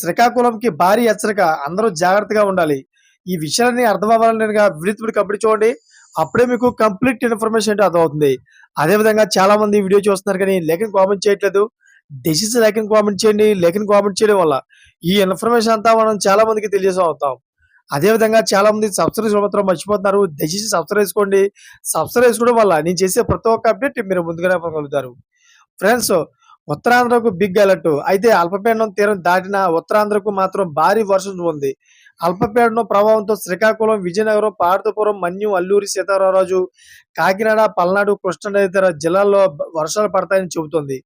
శ్రీకాకుళంకి భారీ హెచ్చరిక. అందరూ జాగ్రత్తగా ఉండాలి. ఈ విషయాన్ని అర్థం అవ్వాలని విడితుడి కబడ్డీ చూడండి. అప్పుడే మీకు కంప్లీట్ ఇన్ఫర్మేషన్ అంటే అర్థమవుతుంది. అదేవిధంగా చాలా మంది వీడియో చూస్తున్నారు కానీ లేఖను కామెంట్ చేయట్లేదు. డిసీజ్ లేఖను కామెంట్ చేయండి. లేఖను కామెంట్ చేయడం వల్ల ఈ ఇన్ఫర్మేషన్ అంతా మనం చాలా మందికి తెలియజేసి అవుతాం. అదేవిధంగా చాలా మంది సబ్స్క్రైబ్ మాత్రం మర్చిపోతున్నారు. దయచేసి సబ్స్క్రైబ్ చేసుకోండి. సబ్స్క్రైబ్ చేసుకోవడం వల్ల నేను చేసే ప్రతి ఒక్క అప్డేట్ మీరు ముందుగానే పొందగలుగుతారు. ఫ్రెండ్స్ ఉత్తరాంధ్రకు బిగ్ అలర్ట్. అయితే అల్పపీడనం తీరం దాటిన ఉత్తరాంధ్రకు మాత్రం భారీ వర్షం ఉంది. అల్పపీడనం ప్రభావంతో శ్రీకాకుళం విజయనగరం పార్వతీపురం మన్యం అల్లూరి సీతారామరాజు కాకినాడ పల్నాడు కృష్ణా తదితర జిల్లాల్లో వర్షాలు పడతాయని చెబుతోంది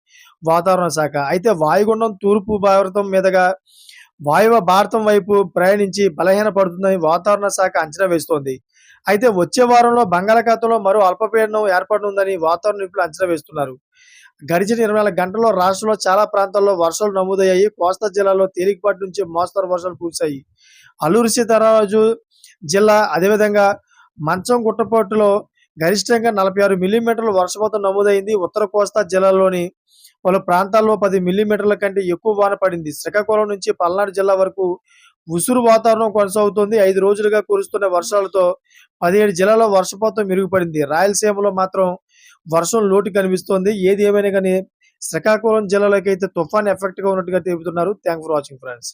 వాతావరణ శాఖ. అయితే వాయుగుండం తూర్పు భారతం మీదుగా వాయువ భారతం వైపు ప్రయాణించి బలహీన పడుతుందని వాతావరణ శాఖ అంచనా వేస్తోంది. అయితే వచ్చే వారంలో బంగాళాఖాతంలో మరో అల్పపీడనం ఏర్పడనుందని వాతావరణ నిపుణులు అంచనా వేస్తున్నారు. గడిచిన ఇరవై నాలుగు గంటల్లో రాష్ట్రంలో చాలా ప్రాంతాల్లో వర్షాలు నమోదయ్యాయి. కోస్తా జిల్లాలో తేలికపాటి నుంచి మోస్తరు వర్షాలు కురిశాయి. అల్లూరి సీతారామరాజు జిల్లా అదేవిధంగా మంచం గుట్టపోటులో గరిష్టంగా నలభై ఆరు మిల్లీమీటర్లు వర్షపాతం నమోదైంది. ఉత్తర కోస్తా జిల్లాలోని పలు ప్రాంతాల్లో పది మిల్లీమీటర్ల కంటే ఎక్కువ వాన పడింది. శ్రీకాకుళం నుంచి పల్నాడు జిల్లా వరకు ఉసురు వాతావరణం కొనసాగుతోంది. ఐదు రోజులుగా కురుస్తున్న వర్షాలతో పదిహేడు జిల్లాలో వర్షపాతం మెరుగుపడింది. రాయలసీమలో మాత్రం వర్షం లోటు కనిపిస్తోంది. ఏది ఏమైనా కానీ శ్రీకాకుళం జిల్లాలోకి అయితే తుఫాన్ ఎఫెక్ట్గా ఉన్నట్టుగా తెలుపుతున్నారు. Thank for watching friends.